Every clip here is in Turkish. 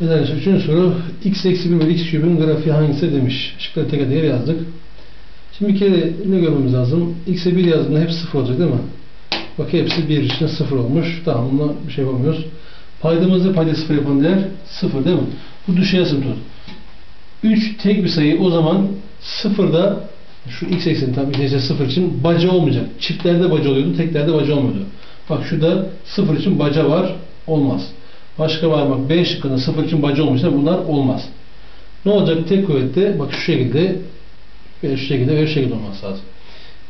Arkadaşlar üçüncü soru x eksi 1 bölü x kübün grafiği hangisi demiş. Şıkları teker teker yazdık. Şimdi bir kere ne görmemiz lazım? x'e 1 yazdığında hep 0 olacak değil mi? Bak hepsi 1 içinde 0 olmuş. Tamam buna bir şey yapamıyoruz. Paydamızda payda 0 yapan değer 0 değil mi? Bu düşey asymptot. 3 tek bir sayı o zaman 0'da şu x ekseni tabii x ekseni 0 için baca olmayacak. Çiftlerde baca oluyordu, teklerde baca olmuyordu. Bak şurada 0 için baca var, olmaz. Başka var bak B şıkkında 0 için baca olmuşsa bunlar olmaz. Ne olacak tek kuvvette bak şu şekilde ve şu şekilde ve şu şekilde olması lazım.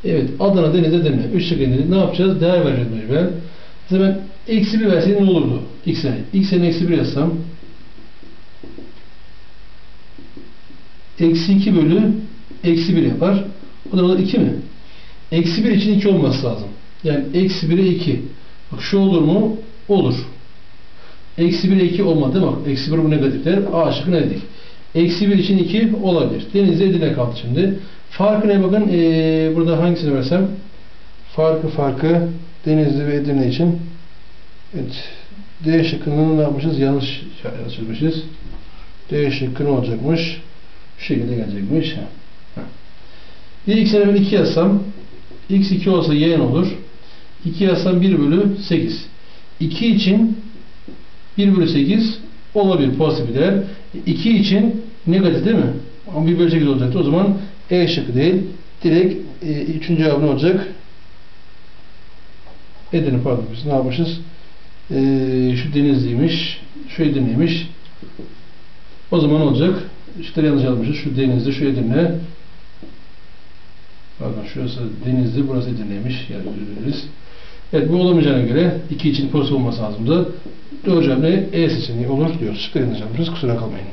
Evet Adana Deniz'e Demir. Üç şekilde ne yapacağız? Değer vereceğiz mecburen. Mesela ben eksi bir verseydim ne olurdu? X'e. X'e eksi bir yazsam eksi 2 bölü eksi 1 yapar. O da 2 mi? Eksi 1 için 2 olması lazım. Yani eksi 1'e 2. Bak şu olur mu? Olur. Eksi 1'e 2 olmadı bak. Eksi 1 bu negatifler. A şıkkı ne dedik? Eksi 1 için 2 olabilir. Denizde Edirne kaldı şimdi. Farkı ne bakın? Ee, burada hangisini versem? Farkı farkı Denizli ve Edirne için. Evet. D şıkkını ne yapmışız? Yanlış yazmışız. D şıkkı ne olacakmış? Şu şekilde gelecekmiş. Bir x'e ben 2 yazsam x 2 olsa y ne olur? 2 yazsam 1 bölü 8. 2 için 1 bölü 8 olabilir pozitif bir değer. 2 için negatif değil mi? Ama 1 bölü 8 olacaktı. O zaman E şıkkı değil. Direkt e, üçüncü cevabı ne olacak? Edirne pardon biz ne yapmışız? E, şu Denizli'ymiş. Şu Edirne'ymiş. O zaman olacak? İşte yanlış yazmışız. Şu Denizli, şu Edirne. Pardon şurası Denizli, burası Edirne'ymiş. Yani dileriz. Evet bu olamayacağına göre iki için pozitif olması lazımdı. Cevap ne? E seçeneği olur yanlış yapmışız. Kusura kalmayın.